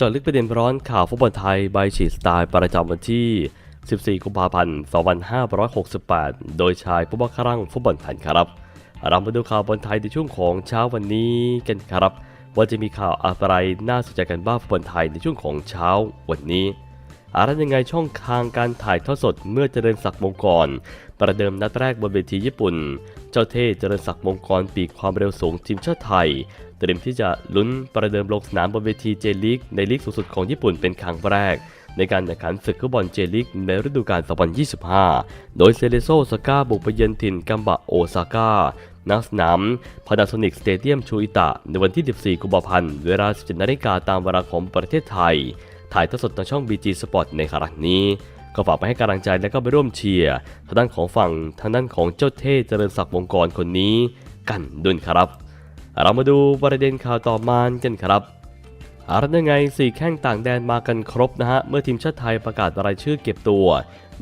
จาะลึกประเด็นร้อนข่าวฟุตบอลไทยใบฉีดสไตล์ประจำวันที่ 14 กุมภาพันธ์ 2568 โดยชายผู้บังคับรังฟุตบอลไทยครับ เรามาดูข่าวบอลไทยในช่วงของเช้าวันนี้กันครับ ว่าจะมีข่าวอะไรน่าสนใจกันบ้างฟุตบอลไทยในช่วงของเช้าวันนี้อะไรยังไงช่องทางการถ่ายทอดสดเมื่อเจริญศักดิ์มงกรประเดิมนัดแรกบนเวทีญี่ปุ่น จ้าเท่เจริญศักดิ์มงกรปีกความเร็วสูงทีมชาติไทย เตรียมที่จะลุ้นประเดิมลงสนามบนเวทีเจลีกในลีกสูงสุดของญี่ปุ่นเป็นครั้งแรก ในการแข่งขันศึกฟุตบอลเจลีกในฤดูกาล 2025 โดยเซเลโซซาก้าบุกไปเยือนถิ่นกัมบะโอซาก้าณสนามพานาโซนิกสเตเดียมชูอิตะ ในวันที่ 14 กุมภาพันธ์ เวลา 17นาฬิกาตามเวลาของประเทศไทย ถ่ายทอดสดทางช่อง BG Sport ในครั้งนี้ ก็ฝากไปให้กำลังใจและก็ไปร่วมเชียร์ทางด้านของฝั่งทางด้านของเจ้าเท่เจริญศักดิ์วงกรคนนี้กันด้วยครับ เรามาดูประเด็นข่าวต่อมากันครับอารัยังไงสี่แข้งต่างแดนมากันครบนะฮะ เมื่อทีมชาติไทยประกาศรายชื่อเก็บตัว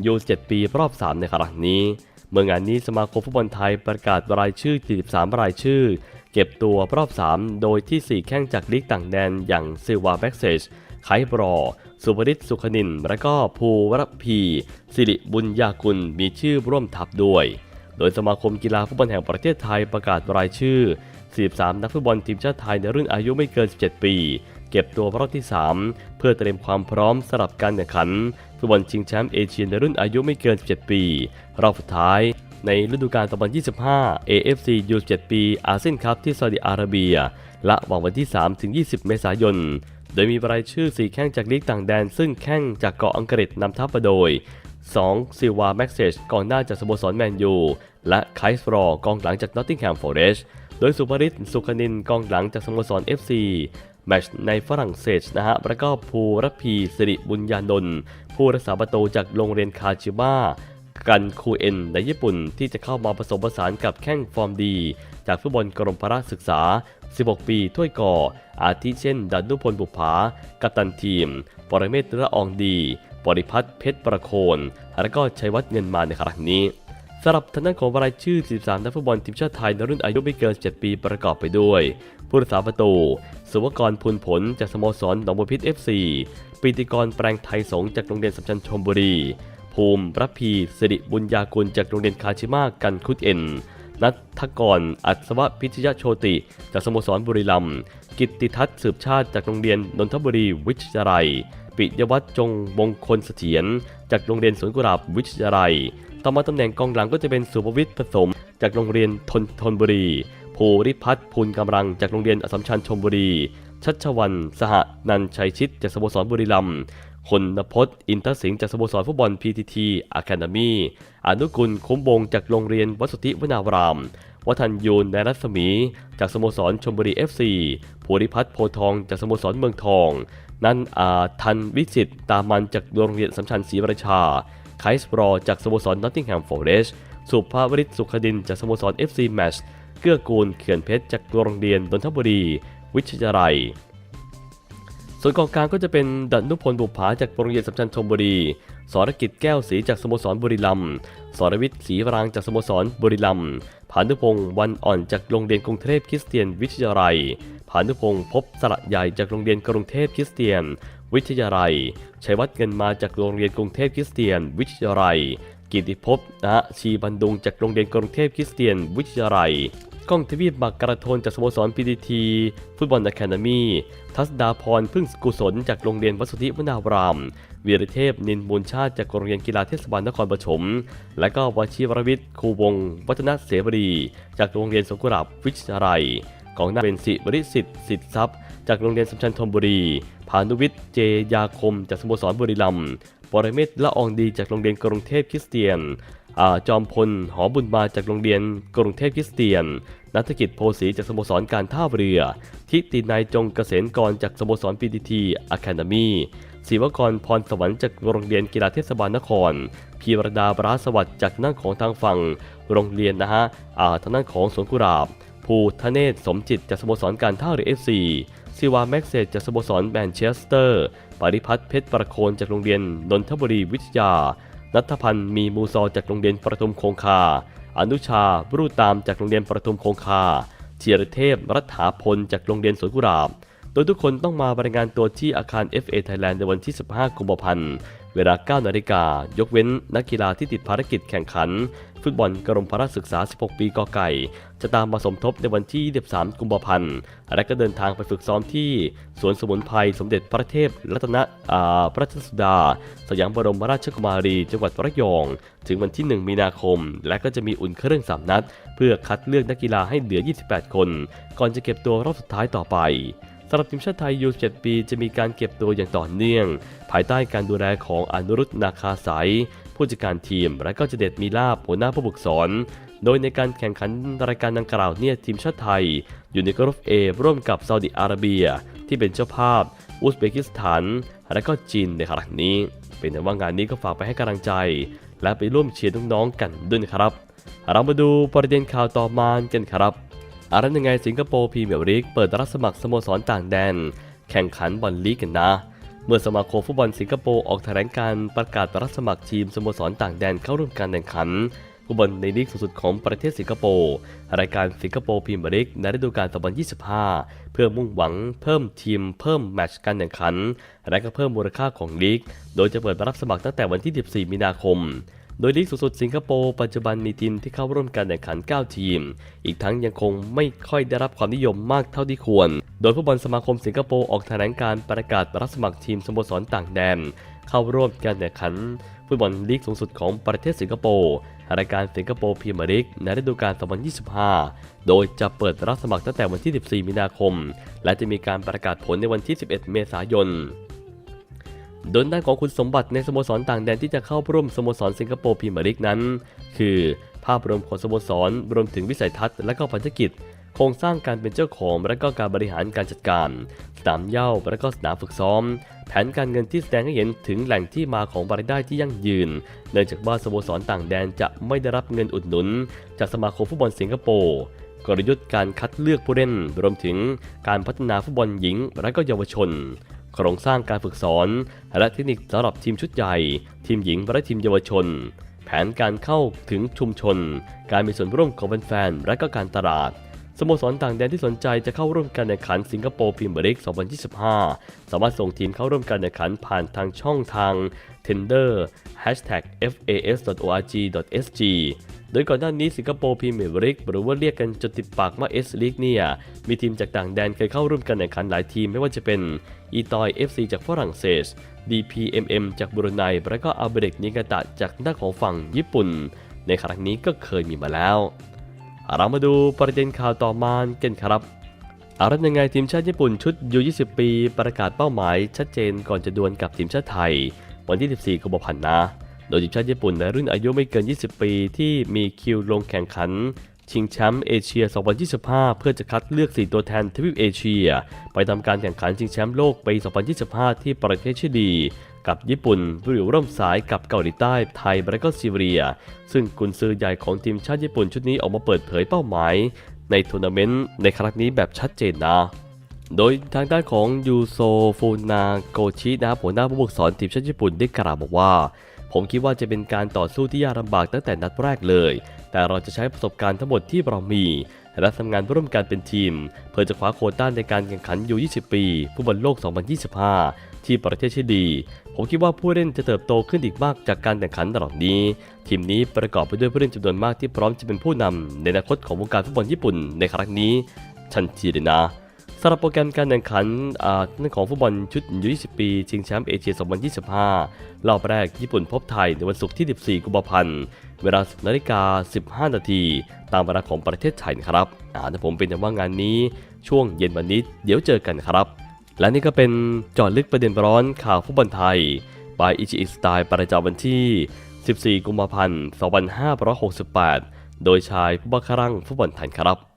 ยู7ปีรอบ 3 ในครั้งนี้ เมื่องานนี้สมาคมฟุตบอลไทยประกาศรายชื่อ 43 รายชื่อ เก็บตัวรอบ 3 โดยที่ 4 แข้งจากลีกต่างแดนอย่างซิลวาแบ็กเซจ ไคบรอ สุภริตสุขนิน และก็ภูวรพีสิริบุญญากุลมีชื่อร่วมทัพด้วย โดยสมาคมกีฬาฟุตบอลแห่งประเทศไทยประกาศรายชื่อ 43 นักฟุตบอลทีมชาติไทยในรุ่นอายุไม่เกิน 17 ปี เก็บตัวรอบที่ 3 เพื่อเตรียมความพร้อมสำหรับการแข่งขันฟุตบอลชิงแชมป์เอเชียในรุ่นอายุไม่เกิน 17 ปี รอบสุดท้ายในฤดูกาล2025 AFC U17 ปีอาเซียนคัพที่ซาอุดิอาระเบีย และวางวันที่ 3-20 เมษายน โดยมีรายชื่อ 4 แข้งจากลีกต่างแดน ซึ่งแข้งจากเกาะอังกฤษนำทัพมาโดย 2. ซิวาแม็กเซจกองหน้าจากสโมสรแมนยู และไคส์รอกองหลังจากนอตติงแฮมฟอเรสโดยสุภริตสุขนินกองหลังจากสโมสร FC แมชในฝรั่งเศสนะฮะแล้วก็ภูรพีสิริบุญญานนท์ผู้รักษาประตูจากโรงเรียนคาชิมะ กันคูเอ็นในญี่ปุ่นที่จะเข้ามาผสมผสานกับแข้งฟอร์มดี จากฟุตบอลกรมพระศึกษา 16 ปีถ้วยก่อ อาทิเช่นดันนุพลบุภากัปตันทีม ปรเมศระอองดีปริพัฒน์เพชรประโคน และก็ชัยวัฒน์เงินมาในครั้งนี้สำหรับทางด้านของรายชื่อ 13 นักฟุตบอลทีมชาติไทยในรุ่นอายุไม่เกิน 7 ปีประกอบไปด้วย ผู้รักษาประตู สุวกรพูนผลจากสโมสรหนองบัวพิษ FC ปีติกรแปลงไทยสงจากโรงเรียนสัมชัญชมบุรี ภูมิรัพีสิริบุญญากุลจากโรงเรียนคาชิมากันคุดเอ็น นัทกร อัศวพิชยโชติ จากสโมสรบุรีรัมย์กิตติทัศน์สืบชาติจากโรงเรียนนนทบุรีวิทยาลัย ปิยวัฒน์จงมงคลเสถียรจากโรงเรียนสวนกุหลาบวิทยาลัยต่อมาตำแหน่งกองหลังก็จะเป็นสุภวิทย์ผสม จากโรงเรียนทนทนบุรีภูริพัฒน์พูลกำลังจากโรงเรียนอสมชัญชมบุรี ชัชวัน สหนันชัยชิตจากสโมสรบุรีรัมย์ คนนพจน์อินทสิงห์จากสโมสรฟุตบอล PTT Academy อนุกุลคุ้มวงจากโรงเรียนวัดสุทธิวนาราม วัฒนยูนในรัศมี จากสโมสรชมบุรี FC ภูริพัฒน์โพทองจากสโมสรเมืองทอง นันอาทันวิสิตตามันจากโรงเรียนสัมชัญศรีประชาไคส์บรอจากสโมสรนอตติงแฮมฟอเรสสุภาวริศสุขดินจากสโมสร FC Match เกื้อกูลเขื่อนเพชรจากโรงเรียนนนทบุรี วิทยาลัย ส่วนกองกลางก็จะเป็นดันุพลบุภาจากโรงเรียนสัมชัญชมบุรี สรกิจแก้วศรีจากสโมสรบุรีรัมย์ สรวิทย์ศรีวรางจากสโมสรบุรีรัมย์ ผานุพงศ์วันอ่อนจากโรงเรียนกรุงเทพคริสเตียนวิทยาลัย ผานุพงศ์พบสระใหญ่จากโรงเรียนกรุงเทพคริสเตียน วิทยาลัย ชัยวัฒน์เงินมาจากโรงเรียนกรุงเทพคริสเตียน วิทยาลัยกิติภพนะชีบันดุงจากโรงเรียนกรุงเทพคริสเตียนวิทยาลัย ก้องทวีปบักกระโทนจากสโมสรพีดีทีฟุตบอลอะคาเดมีทัศดาพรพึ่งกุศลจากโรงเรียนวัดสุทธิวนาวรามวีรเทพนินมูลชาติจากโรงเรียนกีฬาเทศบาลนครปฐมและก็วชิรวิทย์ครูวง วัฒนเสวรีจากโรงเรียนสงกุหลาบวิทยาลัยกองนาเป็นสิบริสิทธิ์สิทธิทรัพย์จากโรงเรียนสัมชัญธนบุรีพานุวิทย์เจยาคมจากสโมสรบุรีรัมย์ปรเมศละอองดีจากโรงเรียนกรุงเทพคริสเตียน จอมพล หอบุญมาจากโรงเรียนกรุงเทพคริสเตียน นัฐกิจโพสีจากสโมสรการท่าเรือ ทิตินายจงเกษมกรจากสโมสรพีดีทีอะคาเดมีศิวกรพรสวรรค์จากโรงเรียนกีฬาเทศบาลนคร พีรดาบราสวัสดิ์จากนั่งของทางฝั่งโรงเรียนนะฮะอ่าทางด้านของสวนกุหลาบ ภูทะเนศสมจิตจากสโมสรการท่าเรือเอฟซีซิวาแม็กเซจจากสโมสรแมนเชสเตอร์ ปริพัฒน์เพชรประโคนจากโรงเรียนนนทบุรีวิทยา นัทพันธ์มีมูซอจากโรงเรียนประทุมคงคา อนุชาบรูตามจากโรงเรียนประทุมคงคาเทียรเทพรัฐาพลจากโรงเรียนสวนกุหลาบ โดยทุกคนต้องมารายงานตัวที่อาคาร FA Thailand ในวันที่ 15 กุมภาพันธ์ เวลา 9 นาฬิกา ยกเว้นนักกีฬาที่ติดภารกิจแข่งขัน ฟุตบอลกรมพระศึกษา 16 ปีกอไก่ จะตามมาสมทบในวันที่ 23 กุมภาพันธ์ และก็เดินทางไปฝึกซ้อมที่สวนสมุนไพรสมเด็จพระเทพรัตนอ่าพระราชสุดา สยามบรมราชกุมารี จังหวัดระยอง ถึงวันที่ 1 มีนาคม และก็จะมีอุ่นเครื่องสานัด เพื่อคัดเลือกนักกีฬาให้เหลือ 28 คน ก่อนจะเก็บตัวรอบสุดท้ายต่อไป สำหรับทีมชาติไทยยู7ปีจะมีการเก็บตัวอย่างต่อเนื่อง ภายใต้การดูแลของอนุรุตนาคาสายผู้จัดการทีม และก็เจเด็ดมีลาบหัวหน้าผู้ฝึกสอน โดยในการแข่งขันรายการดังกล่าวเนี่ยทีมชาติไทย อยู่ในกรุ๊ป A ร่วมกับซาอุดิอาระเบีย ที่เป็นเจ้าภาพ อุซเบกิสถาน และก็จีนในขณะนี้ เป็นแต่ว่างานนี้ก็ฝากไปให้กำลังใจ และไปร่วมเชียร์น้องๆกันด้วยครับ เรามาดูประเด็นข่าวต่อมากันครับ อะไรยังไงสิงคโปร์พรีเมียร์ลีกเปิดรับสมัครสโมสรต่างแดน แข่งขันบอลลีกกันนะ เมื่อสมาคมฟุตบอลสิงคโปร์ออกแถลงการประกาศรับสมัครทีมสโมสรต่างแดนเข้าร่วมการแข่งขันฟุตบอลในลีกสูงสุดของประเทศสิงคโปร์รายการสิงคโปร์พรีเมียร์ลีกในฤดูกาล2025 เพื่อมุ่งหวังเพิ่มทีมเพิ่มแมตช์การแข่งขัน และก็เพิ่มมูลค่าของลีก โดยจะเปิดรับสมัครตั้งแต่วันที่ 14 มีนาคม โดยลีกสูงสุดสิงคโปร์ปัจจุบันมีทีมที่เข้าร่วมการแข่งขัน 9 ทีม อีกทั้งยังคงไม่ค่อยได้รับความนิยมมากเท่าที่ควร โดยผู้บอลสมาคมสิงคโปร์ออกแถลงการประกาศรับสมัครทีมสโมสรต่างแดน เข้าร่วมการแข่งขันฟุตบอลลีกสูงสุดของประเทศสิงคโปร์รายการสิงคโปร์พรีเมียร์ลีกในฤดูกาล 2025 โดยจะเปิดรับสมัครตั้งแต่วันที่ 14 มีนาคม และจะมีการประกาศผลในวันที่ 11 เมษายน โดยด้านของคุณสมบัติในสโมสรต่างแดนที่จะเข้าร่วมสโมสรสิงคโปร์พรีเมียร์ลีกนั้น คือ ภาพรวมของสโมสรรวมถึงวิสัยทัศน์และก็พันธกิจ โครงสร้างการเป็นเจ้าของและก็การบริหารการจัดการ สนามเย้าและก็สนามฝึกซ้อม แผนการเงินที่แสดงให้เห็นถึงแหล่งที่มาของรายได้ที่ยั่งยืนเนื่องจากว่าสโมสรต่างแดนจะไม่ได้รับเงินอุดหนุน จากสมาคมฟุตบอลสิงคโปร์กลยุทธ์การคัดเลือกผู้เล่นรวมถึงการพัฒนาฟุตบอลหญิงและก็เยาวชน โครงสร้างการฝึกสอน และเทคนิคสำหรับทีมชุดใหญ่ ทีมหญิงและทีมเยาวชน แผนการเข้าถึงชุมชน การมีส่วนร่วมของแฟนๆและก็การตลาดสโมสรต่างแดนที่สนใจจะเข้าร่วมการแข่งขันสิงคโปร์พรีเมียร์ลีก 2025 สามารถส่งทีมเข้าร่วมการแข่งขันผ่านทางช่องทาง tender hashtag fas.org.sg โดยก่อนหน้านี้สิงคโปร์พรีเมียร์ลีกหรือว่าเรียกกันจนติดปากว่า S League เนี่ย มีทีมจากต่างแดนเคยเข้าร่วมการแข่งขันหลายทีมไม่ว่าจะเป็น อีตอย FC จากฝรั่งเศส DPMM จากบรูไนและก็อัลเบเรกนิกาตะจากด้าของฝั่งญี่ปุ่น ในครั้งนี้ก็เคยมีมาแล้ว เรามาดูประเด็นข่าวต่อมากันครับอะไรยังไงทีมชาติญี่ปุ่นชุดยู20 ปี ประกาศเป้าหมายชัดเจนก่อนจะดวลกับทีมชาติไทย วันที่ 14กุมภาพันธ์นะ โดยทีมชาติญี่ปุ่นในรุ่นอายุไม่เกิน 20 ปีที่มีคิวลงแข่งขัน ชิงแชมป์เอเชีย 2025 เพื่อจะคัดเลือก 4 ตัวแทนทวีปเอเชีย ไปทำการแข่งขันชิงแชมป์โลกปี 2025 ที่ประเทศชิลี กับญี่ปุ่นผู้อร่วมสายกับเกาหลีใต้ ไทยและก็ซีเรีย ซึ่งกุนซือใหญ่ของทีมชาติญี่ปุ่นชุดนี้ออกมาเปิดเผยเป้าหมาย ในทัวร์นาเมนต์ในครั้งนี้แบบชัดเจนนะโดยทางด้านของยูโซฟูนาโกชินะหัวหน้าผู้ฝึกสอนทีมชาติญี่ปุ่นได้กล่าวบอกว่า ผมคิดว่าจะเป็นการต่อสู้ที่ยากลำบากตั้งแต่นัดแรกเลย แต่เราจะใช้ประสบการณ์ทั้งหมดที่เรามีและทำงานร่วมกันเป็นทีม เพื่อจะคว้าโควต้าในการแข่งขันยู20 ปีฟุตบอลโลก 2025 ที่ประเทศชิลี ผมคิดว่าผู้เล่นจะเติบโตขึ้นอีกมากจากการแข่งขันตลอดนี้ ทีมนี้ประกอบไปด้วยผู้เล่นจำนวนมากที่พร้อมจะเป็นผู้นำในอนาคตของวงการฟุตบอลญี่ปุ่นในครั้งนี้ ชันทีเลยนะ สำหรับโปรแกรมการแข่งขันนั่นของฟุตบอลชุดยู20 ปีชิงแชมป์เอเชีย 2025 รอบแรกญี่ปุ่นพบไทยในวันศุกร์ที่ 14 กุมภาพันธ์ เวลา 10นาฬิกา 15 นาที ตามเวลาของประเทศไทยครับอ่าผมเป็นอย่างว่างานนี้ช่วงเย็นวันนี้เดี๋ยวเจอกันครับ และนี่ก็เป็นจอดลึกประเด็นร้อนข่าวฟุตบอลไทยบายอิชิอิสไตล์ประจำวันที่ 14 กุมภาพันธ์ 2568 โดยชายผู้บังคับฟุตบอลไทยครับ